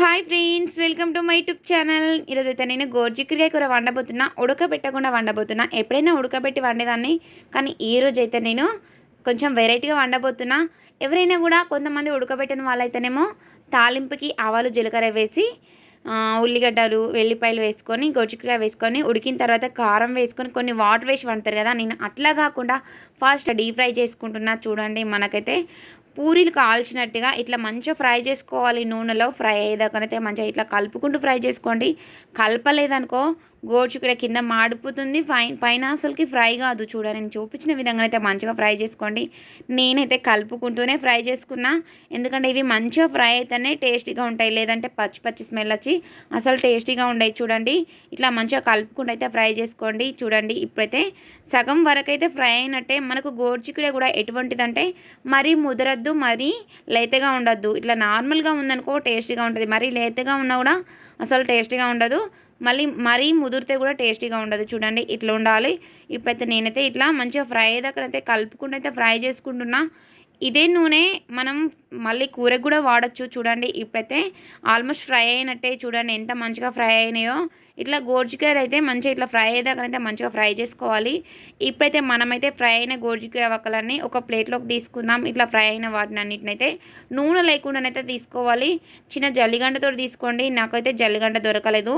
Hi friends welcome to my YouTube channel. ఈరోజైతే అయితే నేను గోర్చిక్కుడికాయ కూర వండబోతున్నా ఉడకబెట్టకుండా వండబోతున్నా. ఎప్పుడైనా ఉడకబెట్టి వండేదాన్ని కానీ ఈ రోజైతే నేను కొంచెం వెరైటీగా వండబోతున్నా. ఎవరైనా కూడా కొంతమంది ఉడకబెట్టిన వాళ్ళైతేనేమో తాలింపుకి ఆవాలు జీలకర్ర వేసి ఉల్లిగడ్డలు వెల్లిపాయలు వేసుకొని గోచిక్కుడుకాయ వేసుకొని ఉడికిన తర్వాత కారం వేసుకొని కొన్ని వాటర్ వేసి వండుతారు కదా నేను అట్లా కాకుండా ఫాస్ట్ డీప్ ఫ్రై చేసుకుంటున్నా. చూడండి మనకైతే పూరీలు కాల్చినట్టుగా ఇట్లా మంచిగా ఫ్రై చేసుకోవాలి నూనెలో. ఫ్రై అయ్యేదాకనైతే మంచిగా ఇట్లా కలుపుకుంటూ ఫ్రై చేసుకోండి. కలపలేదనుకో గోచుకుడ కింద మాడిపోతుంది. ఫై పైన అసలుకి ఫ్రై కాదు చూడ నేను చూపించిన విధంగా అయితే మంచిగా ఫ్రై చేసుకోండి. నేనైతే కలుపుకుంటూనే ఫ్రై చేసుకున్నా. ఎందుకంటే ఇవి మంచిగా ఫ్రై అయితేనే టేస్టీగా ఉంటాయి. లేదంటే పచ్చి పచ్చి స్మెల్ వచ్చి అసలు టేస్టీగా ఉండవు చూడండి. ఇట్లా మంచిగా కలుపుకుంటూ అయితే ఫ్రై చేసుకోండి. చూడండి ఇప్పుడైతే సగం వరకు అయితే ఫ్రై అయినట్టే మనకు గోర్చికుడే కూడా ఎటువంటిదంటే మరీ ముదరద్దు మరీ లేతగా ఉండద్దు. ఇట్లా నార్మల్గా ఉందనుకో టేస్టీగా ఉంటుంది. మరీ లేతగా ఉన్నా కూడా అసలు టేస్టీగా ఉండదు. మళ్ళీ మరీ ముదిరితే కూడా టేస్టీగా ఉండదు. చూడండి ఇట్లా ఉండాలి. ఇప్పుడైతే నేనైతే ఇట్లా మంచిగా ఫ్రై అయ్యేదాకా అయితే కలుపుకుంటూ అయితే ఫ్రై చేసుకుంటున్నా. ఇదే నూనె మనం మళ్ళీ కూరకు కూడా వాడచ్చు. చూడండి ఇప్పుడైతే ఆల్మోస్ట్ ఫ్రై అయినట్టే చూడండి ఎంత మంచిగా ఫ్రై అయినాయో. ఇట్లా గోర్జికాయలు అయితే మంచిగా ఇట్లా ఫ్రై అయ్యేదాకనైతే మంచిగా ఫ్రై చేసుకోవాలి. ఇప్పుడైతే మనమైతే ఫ్రై అయిన గోర్జికాయ వక్కలన్నీ ఒక ప్లేట్లోకి తీసుకుందాం. ఇట్లా ఫ్రై అయిన వాటిని అన్నిటినైతే నూనె లేకుండానైతే తీసుకోవాలి. చిన్న జల్లిగంటతో తీసుకోండి. నాకైతే జల్లిగంట దొరకలేదు.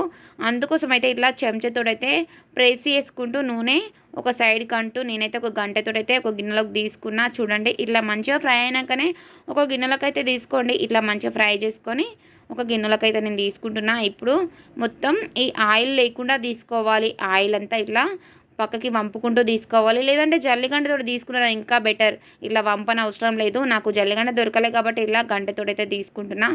అందుకోసం అయితే ఇట్లా చెంచాతో అయితే ప్రెస్ చేసుకుంటూ నూనె ఒక సైడ్కి అంటూ నేనైతే ఒక గంటతో అయితే ఒక గిన్నెలోకి తీసుకున్నా. చూడండి ఇట్లా మంచిగా ఫ్రై అయినాకనే ఒక గిన్నెలోకి అయితే తీసుకోండి. ఇట్లా మంచిగా ఫ్రై చేసుకొని ఒక గిన్నెలోకి అయితే నేను తీసుకుంటున్నా. ఇప్పుడు మొత్తం ఈ ఆయిల్ లేకుండా తీసుకోవాలి. ఆయిల్ అంతా ఇట్లా పక్కకి వంపుకుంటూ తీసుకోవాలి. లేదంటే జల్లిగంటతో తీసుకున్నా ఇంకా బెటర్. ఇట్లా వంపన అవసరం లేదు. నాకు జల్లిగంట దొరకలే కాబట్టి ఇలా గంటతో అయితే తీసుకుంటున్నా.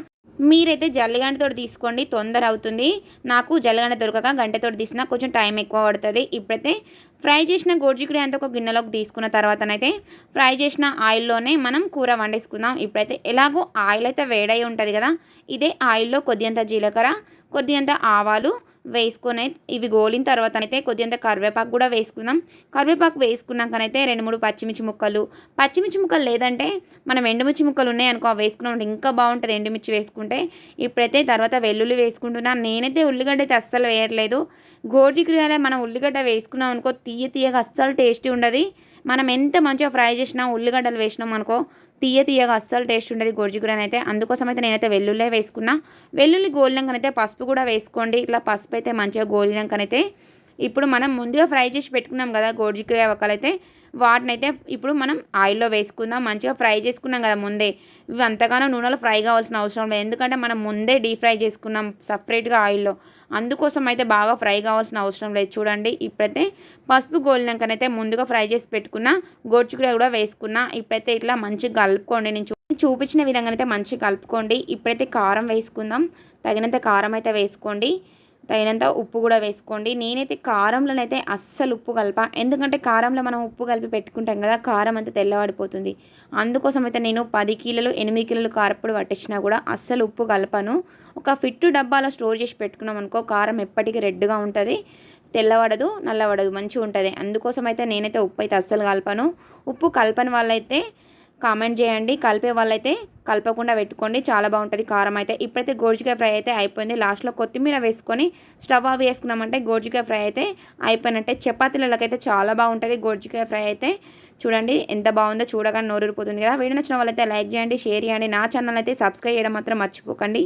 మీరైతే జల్లిగంటతో తీసుకోండి. తొందర అవుతుంది. నాకు జల్లిగంట దొరకక గంటతో తీసినా కొంచెం టైం ఎక్కువ పడుతుంది. ఇప్పుడైతే ఫ్రై చేసిన గోర్జికుడి అంతా ఒక గిన్నెలోకి తీసుకున్న తర్వాతనైతే ఫ్రై చేసిన ఆయిల్లోనే మనం కూర వండేసుకుందాం. ఇప్పుడైతే ఎలాగో ఆయిల్ అయితే వేడై ఉంటుంది కదా ఇదే ఆయిల్లో కొద్దింత జీలకర్ర కొద్దింత ఆవాలు వేసుకొని ఇవి గోలిన తర్వాత అయితే కొద్దింత కరివేపాకు కూడా వేసుకుందాం. కరివేపాకు వేసుకున్నాకనైతే రెండు మూడు పచ్చిమిర్చి ముక్కలు. పచ్చిమిర్చి ముక్కలు లేదంటే మనం ఎండుమిర్చి ముక్కలు ఉన్నాయి అనుకో వేసుకున్నాం ఇంకా బాగుంటుంది ఎండుమిర్చి వేసుకుంటే. ఇప్పుడైతే తర్వాత వెల్లుల్లి వేసుకుంటున్నా. నేనైతే ఉల్లిగడ్డ అయితే అస్సలు వేయట్లేదు. గోర్జికుడిగా మనం ఉల్లిగడ్డ వేసుకున్నాం అనుకో తీయ తీయగా అస్సలు టేస్టీ ఉండదు. మనం ఎంత మంచిగా ఫ్రై చేసినా ఉల్లిగడ్డలు వేసినాం అనుకో తీయ తీయగా అస్సలు టేస్ట్ ఉండదు గోర్జిగురని అయితే. అందుకోసం అయితే నేనైతే వెల్లుల్లే వేసుకున్నా. వెల్లుల్లి గోలినాకనైతే పసుపు కూడా వేసుకోండి. ఇట్లా పసుపు అయితే మంచిగా గోలినాకనైతే ఇప్పుడు మనం ముందుగా ఫ్రై చేసి పెట్టుకున్నాం కదా గోర్జికాయ ఒక్కలైతే వాటినైతే ఇప్పుడు మనం ఆయిల్లో వేసుకుందాం. మంచిగా ఫ్రై చేసుకున్నాం కదా ముందే. ఇవి అంతగానో నూనెలో ఫ్రై కావాల్సిన అవసరం లేదు. ఎందుకంటే మనం ముందే డీప్ ఫ్రై చేసుకున్నాం సపరేట్గా ఆయిల్లో. అందుకోసం అయితే బాగా ఫ్రై కావాల్సిన అవసరం లేదు. చూడండి ఇప్పుడైతే పసుపు గోలినాకనైతే ముందుగా ఫ్రై చేసి పెట్టుకున్న గోర్చికుడ కూడా వేసుకున్నా. ఇప్పుడైతే ఇట్లా మంచిగా కలుపుకోండి. నేను చూపించిన విధంగా అయితే మంచిగా కలుపుకోండి. ఇప్పుడైతే కారం వేసుకుందాం. తగినంత కారం అయితే వేసుకోండి. తగినంత ఉప్పు కూడా వేసుకోండి. నేనైతే కారంలోనైతే అస్సలు ఉప్పు కలప. ఎందుకంటే కారంలో మనం ఉప్పు కలిపి పెట్టుకుంటాం కదా కారం అంతా తెల్లవాడిపోతుంది. అందుకోసం అయితే నేను పది కిలోలు ఎనిమిది కిలోలు కారప్పుడు పట్టించినా కూడా అస్సలు ఉప్పు కలపను. ఒక ఫిట్టు డబ్బాలో స్టోర్ చేసి పెట్టుకున్నాం అనుకో కారం ఎప్పటికీ రెడ్గా ఉంటుంది. తెల్లవడదు నల్లవడదు మంచిగా ఉంటుంది అందుకోసం అయితే నేనైతే ఉప్పు అయితే అస్సలు కలపను. ఉప్పు కలపని వాళ్ళైతే కామెంట్ చేయండి. కలిపే వాళ్ళైతే కలపకుండా పెట్టుకోండి. చాలా బాగుంటుంది కారం అయితే. ఇప్పుడైతే గోర్జికాయ ఫ్రై అయితే అయిపోయింది. లాస్ట్లో కొత్తిమీర వేసుకొని స్టవ్ ఆఫ్ వేసుకున్నామంటే గోర్జికాయ ఫ్రై అయితే అయిపోయినట్టే. చపాతీలకైతే చాలా బాగుంటుంది గోర్జికాయ ఫ్రై అయితే. చూడండి ఎంత బాగుందో చూడగానే నోరూరిపోతుంది కదా. వీడియో నచ్చిన వాళ్ళైతే లైక్ చేయండి షేర్ చేయండి. నా ఛానల్ అయితే సబ్స్క్రైబ్ చేయడం మాత్రం మర్చిపోకండి.